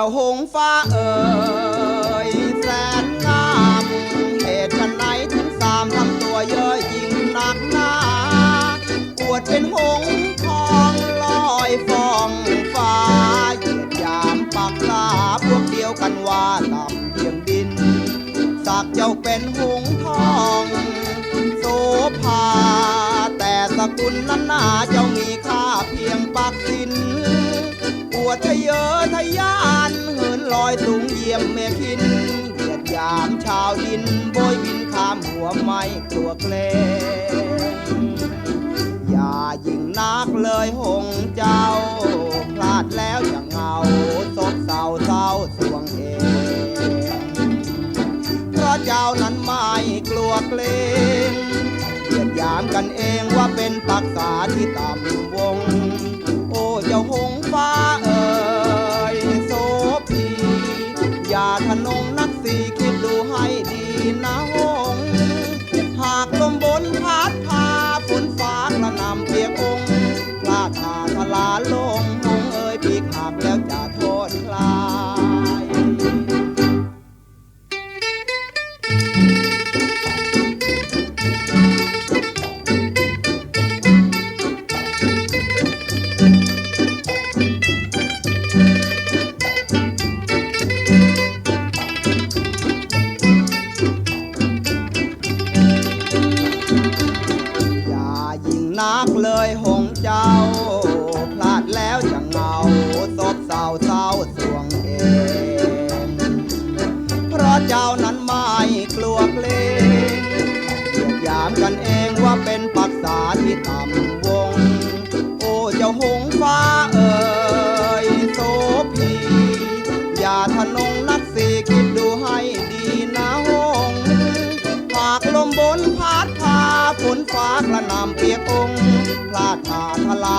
าหงฟ้าเอ่ยแสนงามเหตุฉันไหนถึงสามทำตัวเย้ยยิ่งหนักหนาอวดเป็นหงทองลอยฟองฟ้าเหยียดยามปากลาพวกเดียวกันว่าต่ำเพียงดินสักเจ้าเป็นหงทองโสภาแต่สกุลนั้นหนาเจ้ามีค่าเพียงปักสินปวดทะเยอทะยานเหินล อยสูงเยี่ยมเมฆินเหยียดยามชาวดินโบยบินข้ามหัวไม่กลัวเกรงอย่ายิงนักเลยหงเจ้า พลาดแล้วอย่าเหงาซบเศร้าเศร้าสวงเองเพราะเจ้านั้นไม่กลัวเกรงเหยียดยามกันเองว่าเป็นปักษาที่ต่ำวง นักเลยหงเจ้า พลาดแล้วจะเหงาซบเศร้าเศร้าสวงเอง เพราะเจ้านั้นไม่กลัวเพลงเหยียดยามกันเองว่าเป็นปักษาที่ต่ำวง โอ้เจ้าหงฟ้าเอ่ยโสพีอย่าทะนงนักสีคิดดูให้ดีนะหงหากลมบนากระนำเปียกองพลาดขาทลา